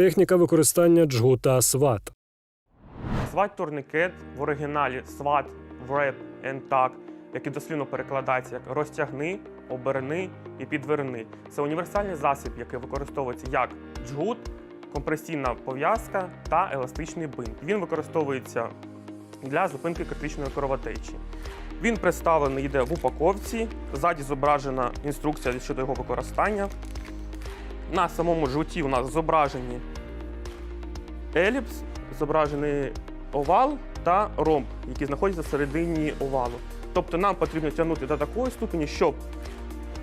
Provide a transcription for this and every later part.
Техніка використання джгута сват. Сват турнікет в оригіналі сват, вреп, ентак, який дослівно перекладається як розтягни, оберни і підверни. Це універсальний засіб, який використовується як джгут, компресійна пов'язка та еластичний бинт. Він використовується для зупинки критичної кровотечі. Він представлений йде в упаковці. Ззаді зображена інструкція щодо його використання. На самому жгуті у нас зображені еліпс, зображений овал та ромб, які знаходяться всередині овалу. Тобто нам потрібно тягнути до такої ступені, щоб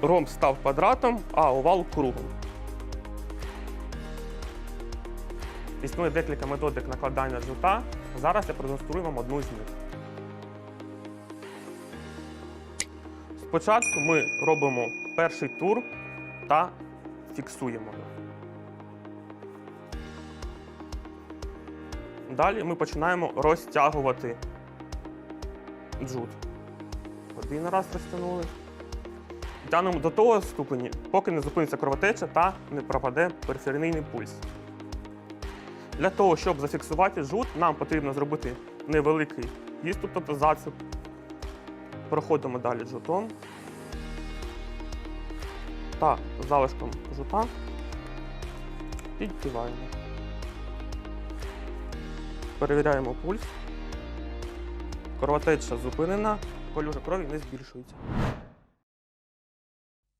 ромб став квадратом, а овал кругом. Існує декілька методик накладання жгута. Зараз я продемонструю вам одну з них. Спочатку ми робимо перший тур та фіксуємо Далі ми починаємо розтягувати джут. Один раз розтягнули. Тягнемо до того ступені, поки не зупиниться кровотеча та не пропаде периферійний пульс. Для того, щоб зафіксувати жут, нам потрібно зробити невеликий відступ, тобто зацеп. Проходимо далі джутом та залишком жута піддіваємо. Перевіряємо пульс. Кровотеча зупинена, колюжа крові не збільшується.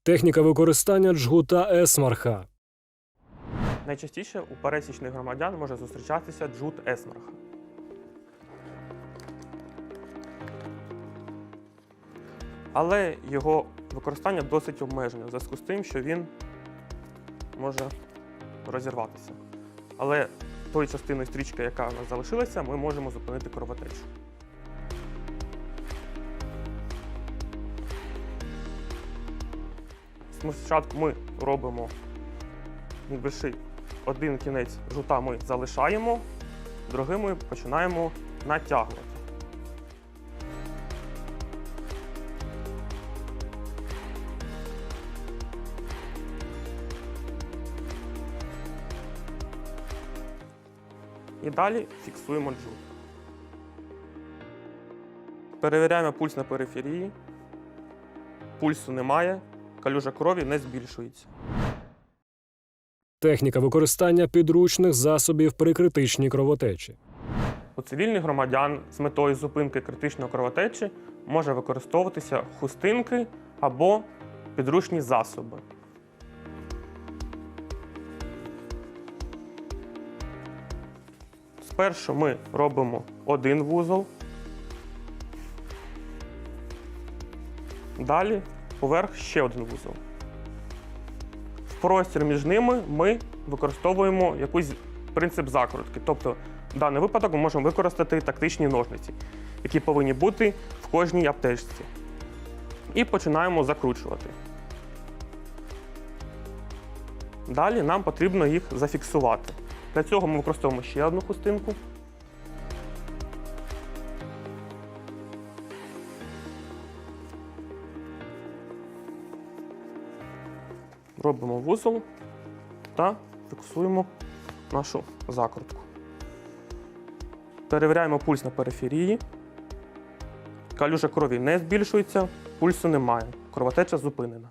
Техніка використання джгута есмарха. Найчастіше у пересічних громадян може зустрічатися джут есмарха. Але його використання досить обмежене в зв'язку з тим, що він може розірватися. Але тою частини стрічки, яка у нас залишилася, ми можемо зупинити кровотечу. Спочатку ми робимо небольший один кінець жута ми залишаємо, другий ми починаємо натягувати. І далі фіксуємо джут. Перевіряємо пульс на периферії. Пульсу немає, калюжа крові не збільшується. Техніка використання підручних засобів при критичній кровотечі. У цивільних громадян з метою зупинки критичної кровотечі може використовуватися хустинки або підручні засоби. Спершу ми робимо один вузол. Далі поверх ще один вузол. В простір між ними ми використовуємо якийсь принцип закрутки. Тобто, в даний випадок ми можемо використати тактичні ножниці, які повинні бути в кожній аптечці. І починаємо закручувати. Далі нам потрібно їх зафіксувати. Для цього ми використовуємо ще одну хустинку. Робимо вузол та фіксуємо нашу закрутку. Перевіряємо пульс на периферії. Калюжа крові не збільшується, пульсу немає. Кровотеча зупинена.